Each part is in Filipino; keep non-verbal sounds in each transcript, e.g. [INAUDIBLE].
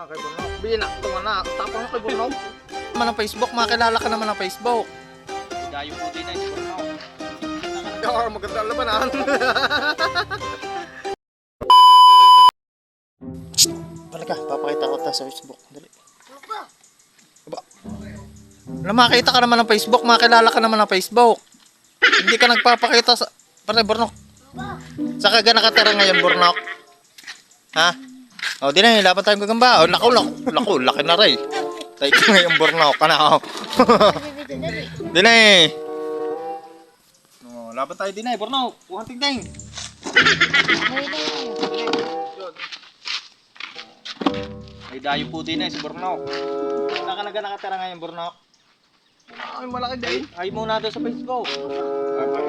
na kay Burnok. Binakto nga na. Tapang kay Burnok. naman ang Facebook, makilala ka naman ng Facebook. Dayo po din na yung Burnok. Kaya maganda ang labanan. Talaga, papakita ko ta sa Facebook. Dali. Aba. Na makita ka naman ng Facebook, makilala ka naman ng Facebook. Hindi ka nagpapakita sa... Pare, Burnok. Saka ka nakatira ngayon, Burnok. Ha? O, di na, laban tayong gagamba. O, naku, naku, naku, laki na rin. Tayo ka ngayon, Burnok. Ka na, o. di na eh. O, laban tayo din eh, Burnok. Kuhan tigdeng. May dayo po din na yung Burnok. Saan ka naga nakatira ngayon, Burnok? Ay, malaki din. Ay mo na doon sa Facebook.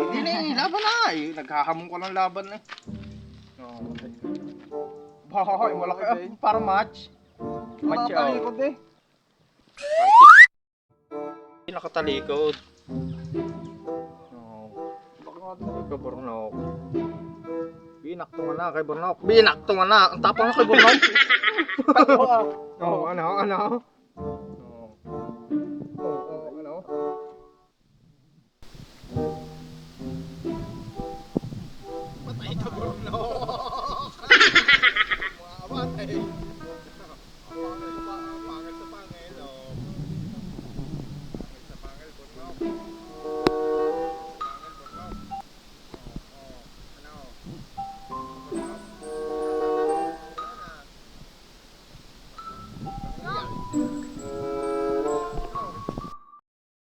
Hindi na eh. Laban na eh. Naghahamon ko ng laban eh. Oh, Bahay, malaki ah. Para match. Match, oh. Nakatalikod eh. Nakatalikod. Oh. Baka nga talaga. Ikaw, Burnok. Binakto nga na kay Burnok. Binakto nga na. Ang tapang na kay Burnok. [LAUGHS] Oo, ano, ano?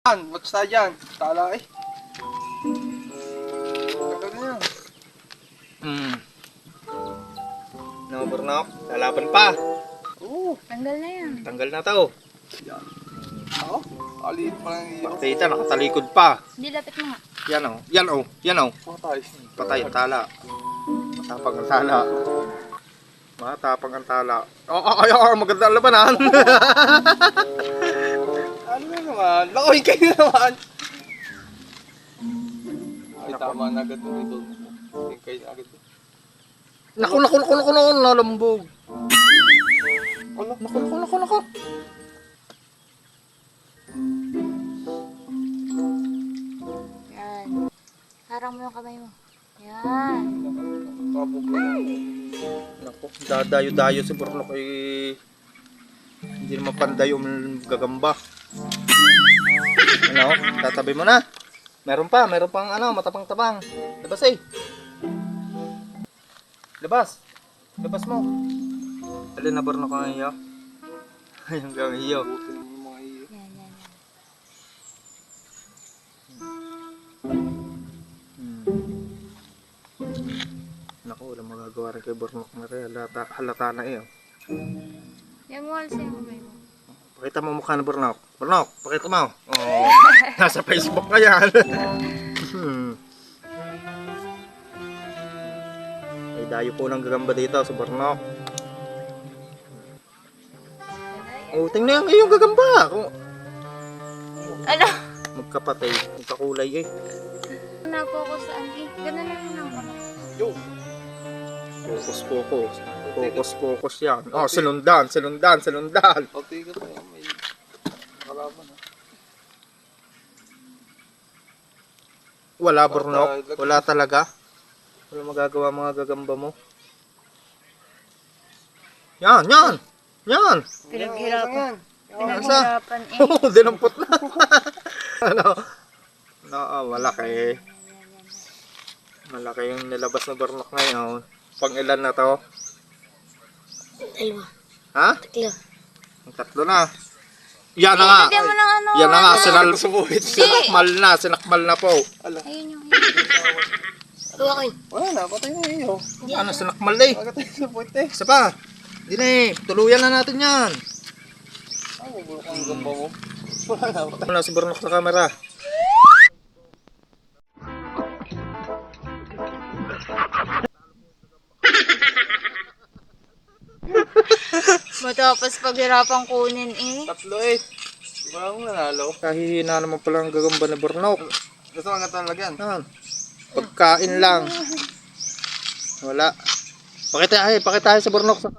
Yan, what's that yan? Tala eh. Tagal na yan. Hmm. No, Burnok. Lalaban pa. Oo. Tanggal na yan. Tanggal na to. Ako? Aliit pa lang iyo. Pakita, nakatalikod pa. Hindi, lapit mo nga. Yan oh. Yan oh. Yan oh. Patay. Patay ang tala. Matapang ang tala. Matapang ang tala. Oh, oh, ay, oh, maganda ang labanan. [LAUGHS] Ano na naman? Lakoy kayo naman. Ay, tama na agad mo ito. Tingin kayo na agad. naku, naku, naku, naku, naku, nalambog. Ano? Naku, naku, naku, naku. Yan. Harang mo yung kamay mo. Yan. Kabog lang. Naku, dadayo-dayo si Burnok eh. Hindi naman panday yung gagamba. Ano? Tatabi mo na. Meron pa, meron pang ano, matapang-tapang. Labas eh. Labas. Labas mo. Alin na Burnok ang iyo? [LAUGHS] Yung mga iyo. Hmm. Naku, walang magagawa rin kay Burnok na rin. Halata, halata na eh. oh. Yan mo, alas yung kamay mo. Pakita mo mukha ng Burnok. Burnok, pakita mo. Oh, [LAUGHS] nasa Facebook ka yan. hmm. May dayo po ng gagamba dito sa Burnok. Oh, tingnan yung iyong gagamba. Kung Ano? magkapatay, magkakulay eh. Na-focus saan eh. Ganun lang yun ako. Yo! Focus, focus. Focus, focus yan. Oh, sinundan, sinundan, sinundan. Pati ka pa yan. Kalaban ha. Wala, Burnok. Wala talaga. Wala magagawa mga gagamba mo. Yan, yan! Yan! Pinaghirapan. Pinaghirapan eh. [LAUGHS] Oo, dinampot na. [LAUGHS] ano? No, oh, malaki. Malaki yung nilabas na Burnok ngayon. Pang ilan na to? Dalawa. Ha? Tatlo. Ang tatlo na. Yan na nga. Lagyan mo ng ano. Yan na nga. ano. Sinal sinakmal na. Sinakmal na po. Ayun yung Huwakin. Wala na, patay na iyo. Ano, sinakmal na eh. Agad tayo sa puwete. Isa pa. Di na eh. Tuluyan na natin yan. Ay, mabulok ang gamba mo. Wala na, patay. Wala si Burnok sa camera. Tapos paghirapan kunin eh. Tatlo eh. Diba, Parang nanalo. Kahihina naman pala ang gagamba na Bornok. Gusto nga talaga yan. Yan. Pagkain lang. Wala. Pakita ay, pakita ay sa Bornok sa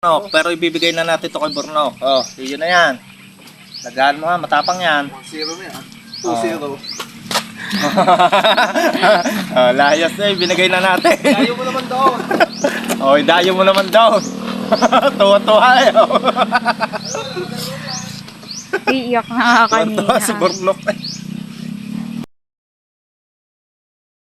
Bornok, pero ibibigay na natin ito kay Bornok. Oh, yun na yan. Lagaan mo ha, matapang yan. 1-0 na yan. 2-0. Oh. [LAUGHS] oh, layas na eh, binigay na natin. Tayo mo naman doon. [LAUGHS] Oy, dayo mo naman daw. [LAUGHS] Tuwa-tuwa eh. Iiyak na kanina. Tuwa-tuwa, super eh.